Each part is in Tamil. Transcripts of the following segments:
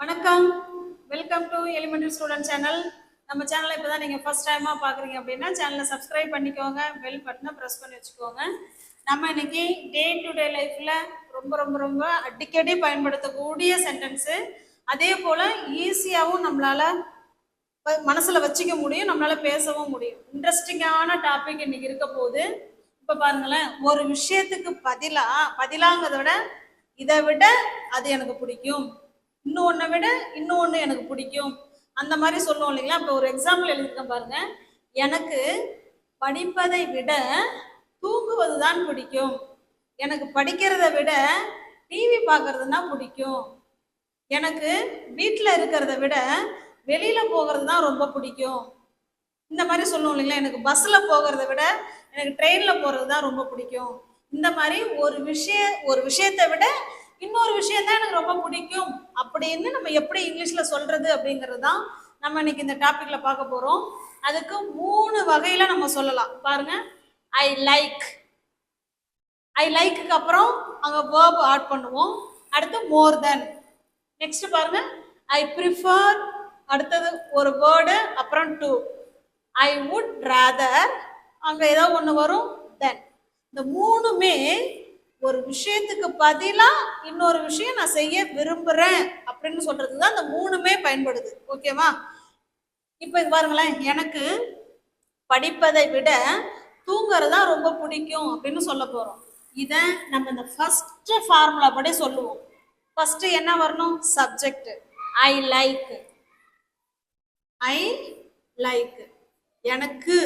வணக்கம். Welcome to elementary student channel நம்ம சேனலை இப்போ தான் நீங்கள் ஃபஸ்ட் டைமாக பார்க்குறீங்க அப்படின்னா சேனலை சப்ஸ்கிரைப் பண்ணிக்கோங்க. பெல் பட்டனை ப்ரெஸ் பண்ணி வச்சுக்கோங்க. நம்ம இன்னைக்கு டே டு டே லைஃப்பில் ரொம்ப ரொம்ப ரொம்ப அடிக்கடி பயன்படுத்தக்கூடிய சென்டென்ஸு அதே போல் ஈஸியாகவும் நம்மளால் மனசில் வச்சுக்க முடியும் நம்மளால் பேசவும் முடியும். இன்ட்ரெஸ்டிங்கான டாபிக் இன்னைக்கு இருக்க போகுது. இப்போ பாருங்களேன் ஒரு விஷயத்துக்கு பதிலாக பதிலாங்கிறத விட இதை விட அது எனக்கு பிடிக்கும். இன்னும் ஒன்றை விட இன்னும் ஒன்று எனக்கு பிடிக்கும். அந்த மாதிரி சொல்லுவோம் இல்லைங்களா? இப்போ ஒரு எக்ஸாம்பிள் எழுதியிருக்கேன் பாருங்க. எனக்கு படிப்பதை விட தூங்குவது தான் பிடிக்கும். எனக்கு படிக்கிறத விட டிவி பார்க்கறதுனா பிடிக்கும். எனக்கு வீட்டில் இருக்கிறத விட வெளியில் போகிறது தான் ரொம்ப பிடிக்கும். இந்த மாதிரி சொல்லுவோம் இல்லைங்களா? எனக்கு பஸ்ஸில் போகிறத விட எனக்கு ட்ரெயினில் போகிறது தான் ரொம்ப பிடிக்கும். இந்த மாதிரி ஒரு விஷய ஒரு விஷயத்தை விட இன்னொரு விஷயம் தான் எனக்கு ரொம்ப பிடிக்கும். அப்படின்னு நம்ம எப்படி இங்கிலீஷில் சொல்கிறது அப்படிங்கிறது தான் நம்ம இன்னைக்கு இந்த டாப்பிக்கில் பார்க்க போகிறோம் அதுக்கு மூணு வகையில் நம்ம சொல்லலாம். பாருங்க. ஐ லைக் ஐ லைக்குக்கு அப்புறம் அங்கே வேர்ப் ஆட் பண்ணுவோம். அடுத்து மோர் தென் நெக்ஸ்ட் பாருங்க. ஐ ப்ரிஃபர் அடுத்தது ஒரு வேர்டு அப்புறம் டூ ஐ வுட் ரேதர் அங்கே ஏதோ ஒன்று வரும் தென் இந்த மூணுமே ஒரு விஷயத்துக்கு பதிலாக இன்னொரு விஷயம் நான் செய்ய விரும்புகிறேன் அப்படின்னு சொல்றதுக்கு தான் அந்த மூணுமே பயன்படுது. ஓகேவா இப்போ இது பாருங்களேன் எனக்கு படிப்பதை விட தூங்குறது தான் ரொம்ப பிடிக்கும் அப்படின்னு சொல்ல போறோம். இதை நம்ம இந்த ஃபர்ஸ்ட் ஃபார்முலா படி சொல்லுவோம். ஃபர்ஸ்ட் என்ன வரணும்? Subject I like I like எனக்கு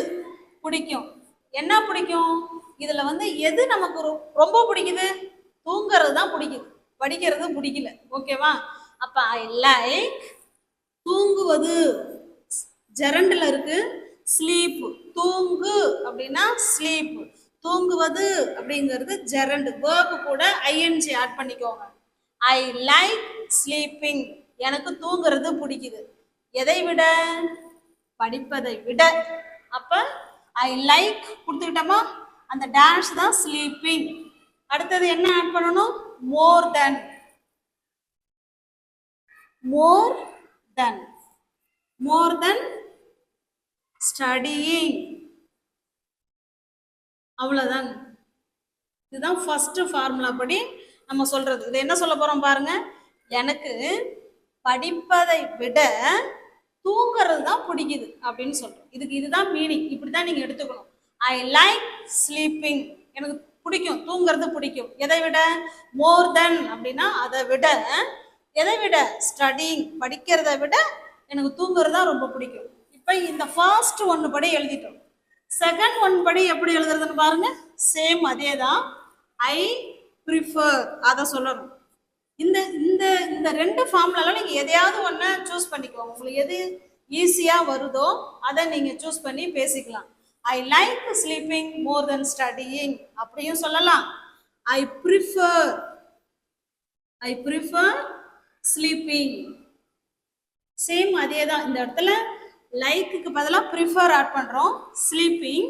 பிடிக்கும். என்ன பிடிக்கும்? இதுல வந்து எது நமக்கு ரொம்ப பிடிக்குது? தூங்குறது தான் பிடிக்குது. படிக்கிறது பிடிக்கல. ஓகேவா? அப்ப ஐ லைக் தூங்குவது. ஜெரண்டில் இருக்கு ஸ்லீப் தூங்கு அப்படின்னா ஸ்லீப் தூங்குவது அப்படிங்கிறது ஜெரண்டு. வேர்பு கூட ஐஎன்ஜி ஆட் பண்ணிக்கோங்க. ஐ லைக் ஸ்லீப்பிங் எனக்கு தூங்குறது பிடிக்குது. எதை விட? படிப்பதை விட. அப்ப ஐ லைக் கொடுத்துக்கிட்டோமா? அந்த டேஷ் தான் ஸ்லீப்பிங் அடுத்தது என்ன ஆட் பண்ணணும்? மோர் தென் மோர் தென் மோர் தென் ஸ்டடியிங் அவ்வளோதான் இதுதான் ஃபர்ஸ்ட் ஃபார்முலா படி நம்ம சொல்றது. இது என்ன சொல்ல போறோம் பாருங்க. எனக்கு படிப்பதை விட தூங்குறது தான் பிடிக்குது அப்படின்னு சொல்றோம். இதுக்கு இதுதான் மீனிங் இப்படி தான் நீங்க எடுத்துக்கணும். ஐ லைக் ஸ்லீப்பிங் எனக்கு பிடிக்கும் தூங்குறது பிடிக்கும். எதை விட? மோர் தென் அப்படின்னா அதை விட எதை விட? ஸ்டடிங் படிக்கிறத விட எனக்கு தூங்குறது தான் ரொம்ப பிடிக்கும். இப்போ இந்த ஃபர்ஸ்ட் ஒன்று படி எழுதிட்டோம். செகண்ட் ஒன் படி எப்படி எழுதுறதுன்னு பாருங்க. சேம் அதே தான். ஐ ப்ரிஃபர் அதை சொல்லணும். இந்த இந்த இந்த ரெண்டு ஃபார்ம்லலாம் நீங்கள் எதையாவது ஒன்று சூஸ் பண்ணிக்கோங்க. உங்களுக்கு எது ஈஸியாக வருதோ அதை நீங்கள் சூஸ் பண்ணி பேசிக்கலாம். ஐ லைக் ஸ்லீப்பிங் மோர் தென் ஸ்டடியிங் அப்படியும் சொல்லலாம். ஐ prefer I prefer sleeping same அதே தான். இந்த இடத்துல லைக்குக்கு பதிலாக ப்ரிஃபர் ஆட் பண்ணுறோம் ஸ்லீப்பிங்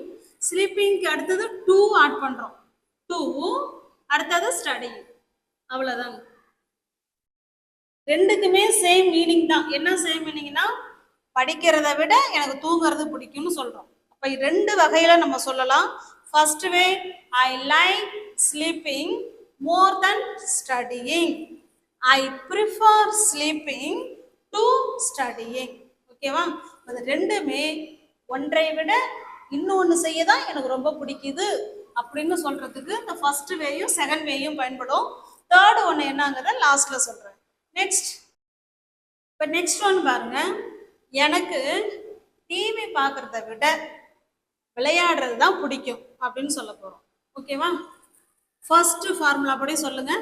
ஸ்லீப்பிங்க்கு அடுத்தது டூ ஆட் பண்ணுறோம் டூ அடுத்தது ஸ்டடி அவ்வளோதாங்க ரெண்டுக்குமே சேம் மீனிங் தான். என்ன சேம் மீனிங்னா படிக்கிறத விட எனக்கு தூங்குறது பிடிக்கும்னு சொல்கிறோம் இப்போ ரெண்டு வகையில் நம்ம சொல்லலாம். First way I like sleeping more than studying I prefer sleeping to studying ஓகேவா அது ரெண்டுமே ஒன்றை விட இன்னொன்று செய்ய தான் எனக்கு ரொம்ப பிடிக்குது அப்படின்னு சொல்றதுக்கு இந்த ஃபர்ஸ்ட் வேயும் செகண்ட் வேயும் பயன்படும். தேர்ட் ஒன்று என்னங்கிறத லாஸ்ட்ல சொல்றேன். நெக்ஸ்ட் இப்போ நெக்ஸ்ட் ஒன் பாருங்க. எனக்கு டிவி பார்க்கறத விட விளையாடுறது தான் பிடிக்கும் அப்படின்னு சொல்ல போகிறோம் ஓகேவா ஃபர்ஸ்ட் ஃபார்முலா படி சொல்லுங்க.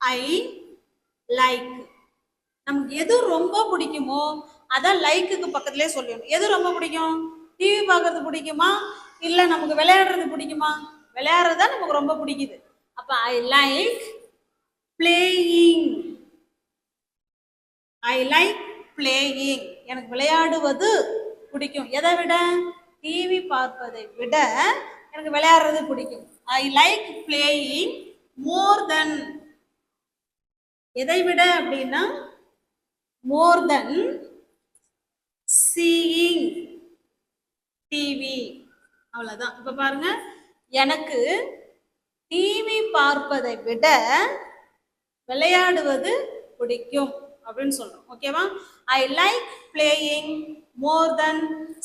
ஐ லைக் நமக்கு எது ரொம்ப பிடிக்குமோ அதான் லைக்குக்கு பக்கத்துலேயே சொல்லிடணும். எது ரொம்ப பிடிக்கும்? டிவி பார்க்கறது பிடிக்குமா? இல்லை நமக்கு விளையாடுறது பிடிக்குமா? விளையாடுறது தான் நமக்கு ரொம்ப பிடிக்குது. அப்போ I like playing I like playing எனக்கு விளையாடுவது பிடிக்கும். எதை விட? டிவி பார்ப்பதை விட எனக்கு விளையாடுறது பிடிக்கும். ஐ லைக் பிளேயிங் மோர் தென் எதை விட அப்படின்னா மோர் தென் சீயிங் டிவி அவ்வளோதான் இப்போ பாருங்க. எனக்கு டிவி பார்ப்பதை விட விளையாடுவது பிடிக்கும். அப்படின்னு சொல்றோம். ஓகேவா I like playing more than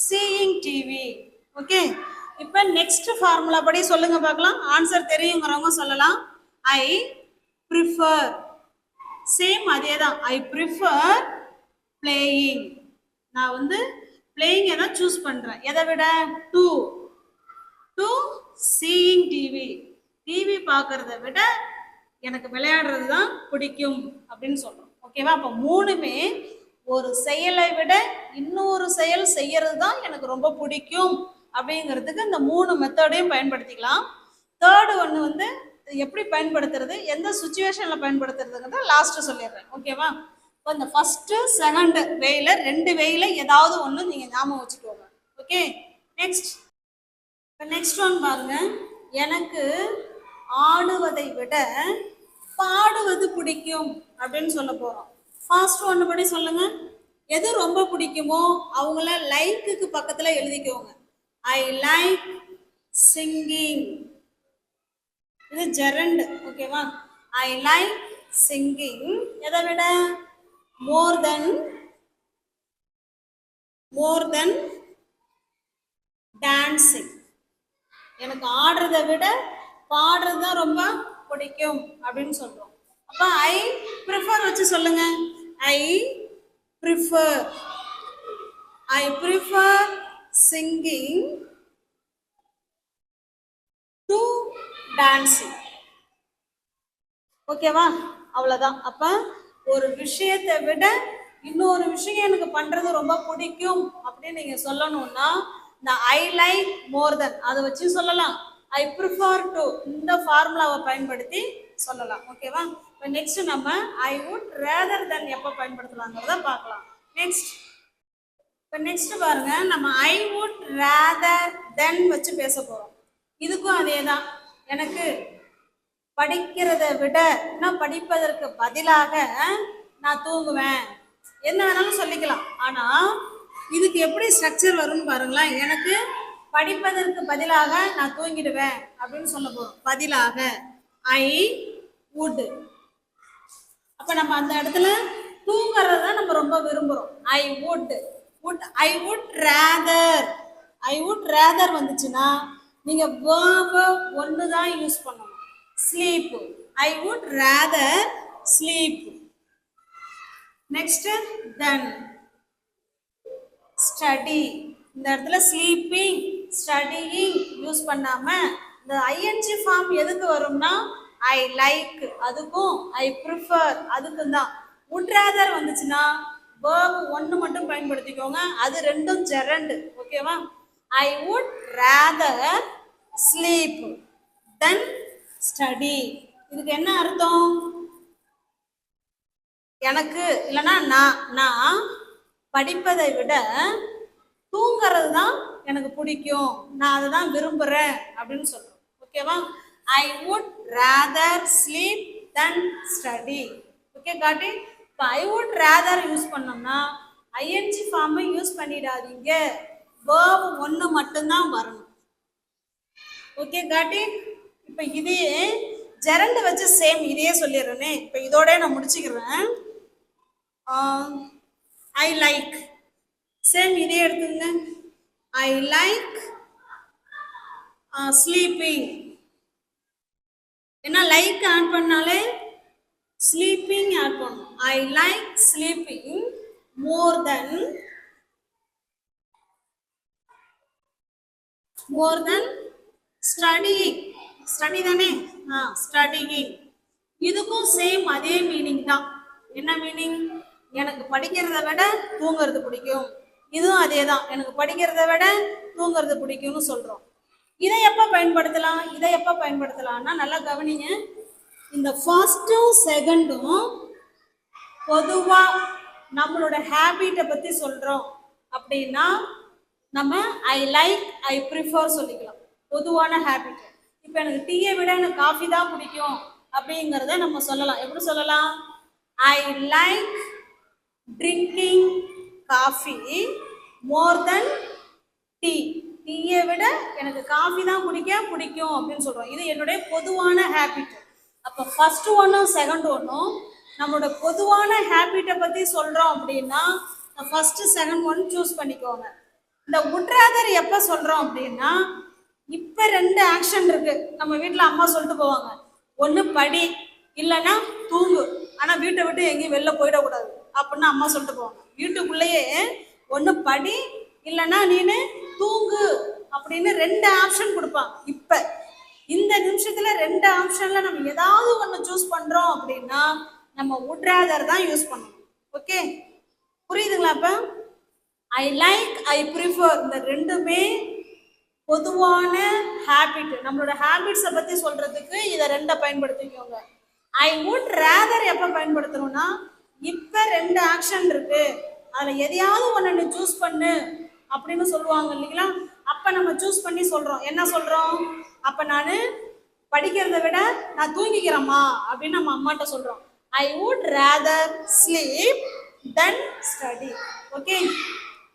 seeing TV okay இப்போ நெக்ஸ்ட் ஃபார்முலா படி சொல்லுங்க பார்க்கலாம். ஆன்சர் தெரியுங்கிறவங்க சொல்லலாம். ஐ ப்ரிஃபர் சேம் அதே தான் ஐ ப்ரிஃபர் பிளேயிங் நான் வந்து பிளேயிங் தான் சூஸ் பண்ணுறேன் எதை விட? To to seeing TV TV பார்க்கறத விட எனக்கு விளையாடுறது தான் பிடிக்கும் அப்படின்னு சொல்கிறோம் ஓகேவா அப்போ மூணுமே ஒரு செயலை விட இன்னொரு செயல் செய்யறது தான் எனக்கு ரொம்ப பிடிக்கும் அப்படிங்கிறதுக்கு இந்த மூணு மெத்தடையும் பயன்படுத்திக்கலாம். தேர்டு ஒன்று வந்து எப்படி பயன்படுத்துறது? எந்த சுச்சுவேஷனில் பயன்படுத்துறதுங்கிறத லாஸ்ட்டு சொல்லிடுறேன். ஓகேவா இப்போ இந்த ஃபஸ்ட்டு செகண்ட் வேயில் ரெண்டு வேயில் ஏதாவது ஒன்று நீங்கள் ஞாபகம் வச்சுக்கோங்க. ஓகே நெக்ஸ்ட் இப்போ நெக்ஸ்ட் ஒன் பாருங்க. எனக்கு ஆடுவதை விட பாடுவது பிடிக்கும் அப்படின்னு சொல்ல போறோம். ஃபர்ஸ்ட் ஒன்று படி சொல்லுங்க. எது ரொம்ப பிடிக்குமோ அவங்கள லைக்குக்கு பக்கத்தில் எழுதிக்கோங்க. ஐ லைக் சிங்கிங் இது ஜெரண்ட் ஓகேவா ஐ லைக் சிங்கிங் எதை விட? மோர் தென் மோர் தென் டான்சிங் எனக்கு ஆடுறதை விட பாடுறது தான் ரொம்ப பிடிக்கும் அப்படின்னு சொல்றோம். அப்ப ஐ ப்ரிஃபர் வச்சு சொல்லுங்க. I prefer I prefer singing to dancing ஓகேவா அவ்வளோதான் அப்போ ஒரு விஷயத்தை விட இன்னொரு விஷயம் எனக்கு பண்ணுறது ரொம்ப பிடிக்கும் அப்படின்னு நீங்கள் சொல்லணும்னா இந்த ஐ லைக் மோர் தென் அதை வச்சு சொல்லலாம். ஐ ப்ரிஃபர் டு இந்த ஃபார்முலாவை பயன்படுத்தி சொல்லலாம். ஓகேவா இப்போ நெக்ஸ்ட் நம்ம ஐ வுட் ரேதர் தென் எப்போ பயன்படுத்தலாங்கிறத பார்க்கலாம். நெக்ஸ்ட் இப்போ நெக்ஸ்ட் பாருங்க. நம்ம ஐ வுட் ரேதர் தென் வச்சு பேச போகிறோம் இதுக்கும் அதே தான் எனக்கு படிக்கிறத விட இன்னும் படிப்பதற்கு பதிலாக நான் தூங்குவேன். என்ன வேணாலும் சொல்லிக்கலாம். ஆனால் இதுக்கு எப்படி ஸ்ட்ரக்சர் வரும்னு பாருங்களேன். எனக்கு படிப்பதற்கு பதிலாக நான் தூங்கிடுவேன் அப்படின்னு சொல்ல போறோம் பதிலாக ஐ உட் அப்போ நம்ம அந்த இடத்துல தூங்குறத தான் நம்ம ரொம்ப விரும்புறோம். ஐ உட் உட் ஐ would rather I would rather வந்துச்சுன்னா நீங்கள் verb ஒன்று தான் யூஸ் பண்ணணும். Sleep I would rather sleep next than study இந்த இடத்துல ஸ்லீப்பிங் ஸ்டடியிங் யூஸ் பண்ணாம இந்த ஐஎன்ஜி ஃபார்ம் எதுக்கு வரும்னா ஐ லைக் அதுக்கும் ஐ ப்ரிஃபர் அதுக்கும் தான். உட்ராதர் வந்துச்சுன்னா வேர்ப் ஒன்று மட்டும் பயன்படுத்திக்கோங்க. அது ரெண்டும் ஜெரண்டு ஓகேவா I would rather sleep than study இதுக்கு என்ன அர்த்தம்? எனக்கு இல்லைன்னா நான் நான் படிப்பதை விட தூங்குறது தான் எனக்கு பிடிக்கும். நான் அதை தான் விரும்புகிறேன் அப்படின்னு சொல்கிறோம் ஓகேவா I would rather sleep than study okay காட்டி? இப்போ ஐ வுட் ரேதர் யூஸ் பண்ணோம்னா ஐஎன்ஜி ஃபார்மை யூஸ் பண்ணிடாதீங்க. வேர்வ் ஒன்று மட்டும்தான் வரணும். ஓகே காட்டி? இப்போ இதையே ஜெரண்டு வச்சு சேம் இதையே சொல்லிடுறேனே. இப்போ இதோட நான் முடிச்சுக்கிறேன். ஐ லைக் சேம் இதே எடுத்துங்க. ஐ லைக் ஸ்லீப்பிங் ஏன்னா லைக் ஆட் பண்ணாலே ஸ்லீப்பிங் ஆட் பண்ணும். I like sleeping more than more than studying study தானே? ஆ ஸ்டடியிங் இதுக்கும் சேம் அதே மீனிங் தான். என்ன மீனிங் எனக்கு படிக்கிறத விட தூங்குறது பிடிக்கும். இதுவும் அதே தான் எனக்கு படிக்கிறத விட தூங்குறது பிடிக்கும்னு சொல்கிறோம் இதை எப்போ பயன்படுத்தலாம்? இதை எப்போ பயன்படுத்தலாம்னா நல்லா கவனிங்க. இந்த ஃபர்ஸ்ட்டும் செகண்டும் பொதுவாக நம்மளோட ஹேபிட்டை பற்றி சொல்கிறோம் அப்படின்னா நம்ம ஐ லைக் ஐ ப்ரிஃபர் சொல்லிக்கலாம். பொதுவான ஹேபிட் இப்போ எனக்கு டீயை விட எனக்கு காஃபி தான் பிடிக்கும் அப்படிங்கிறத நம்ம சொல்லலாம். எப்படி சொல்லலாம்? I like drinking coffee more than tea டீயை விட எனக்கு காஃபி தான் குடிக்க பிடிக்கும் அப்படின்னு சொல்கிறோம் இது என்னுடைய பொதுவான ஹேபிட் அப்போ ஃபர்ஸ்ட் ஒன்றும் செகண்ட் ஒன்றும் நம்மளோட பொதுவான ஹேபிட்டை பற்றி சொல்கிறோம் அப்படின்னா ஃபஸ்ட்டு செகண்ட் ஒன் சூஸ் பண்ணிக்கோங்க. இந்த உட்ராதர் எப்போ சொல்கிறோம் அப்படின்னா இப்போ ரெண்டு ஆக்ஷன் இருக்குது நம்ம வீட்டில் அம்மா சொல்லிட்டு போவாங்க. ஒன்று படி இல்லைன்னா தூங்கு. ஆனால் வீட்டை விட்டு எங்கேயும் வெளில போயிடக்கூடாது. அப்படின்னு அம்மா சொல்லிட்டு போவாங்க. வீட்டுக்குள்ளேயே ஒன்று படி இல்லைன்னா நீனு தூங்கு அப்படின்னு ரெண்டு ஆப்ஷன் கொடுப்பான். இப்போ இந்த நிமிஷத்துல ரெண்டு ஆப்ஷன்ல நம்ம ஏதாவது ஒன்று சூஸ் பண்றோம் அப்படின்னா நம்ம உட்ராதர் தான் யூஸ் பண்ணணும். ஓகே புரியுதுங்களா இப்போ? ஐ லைக் ஐ ப்ரிஃபர் இந்த ரெண்டுமே பொதுவான ஹேபிட் நம்மளோட ஹேபிட்ஸை பற்றி சொல்கிறதுக்கு இதை ரெண்டை பயன்படுத்திக்கோங்க. ஐ வுட் ரேதர் எப்போ பயன்படுத்தணும்னா இப்போ ரெண்டு ஆக்ஷன் இருக்கு. அதில் எதையாவது ஒன்று நீ சூஸ் பண்ணு அப்படின்னு சொல்லுவாங்க இல்லைங்களா? அப்போ நம்ம சூஸ் பண்ணி சொல்கிறோம் என்ன சொல்கிறோம் அப்போ நான் படிக்கிறதை விட நான் தூங்கிக்கிறேம்மா அப்படின்னு நம்ம அம்மாட்ட சொல்கிறோம் I would rather sleep than study okay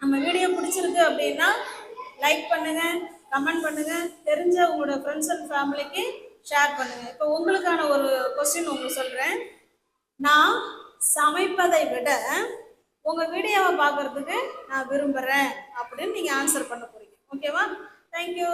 நம்ம வீடியோ பிடிச்சிருக்கு அப்படின்னா லைக் பண்ணுங்க கமெண்ட் பண்ணுங்க தெரிஞ்ச உங்களோட ஃப்ரெண்ட்ஸ் அண்ட் ஃபேமிலிக்கு ஷேர் பண்ணுங்க. இப்போ உங்களுக்கான ஒரு கொஸ்டின் உங்களுக்கு சொல்றேன். நான் சமைப்பதை விட உங்க வீடியோவை பார்க்கறதுக்கு நான் விரும்புறேன் அப்படின்னு நீங்க ஆன்சர் பண்ண போறீங்க. ஓகேவா தேங்க்யூ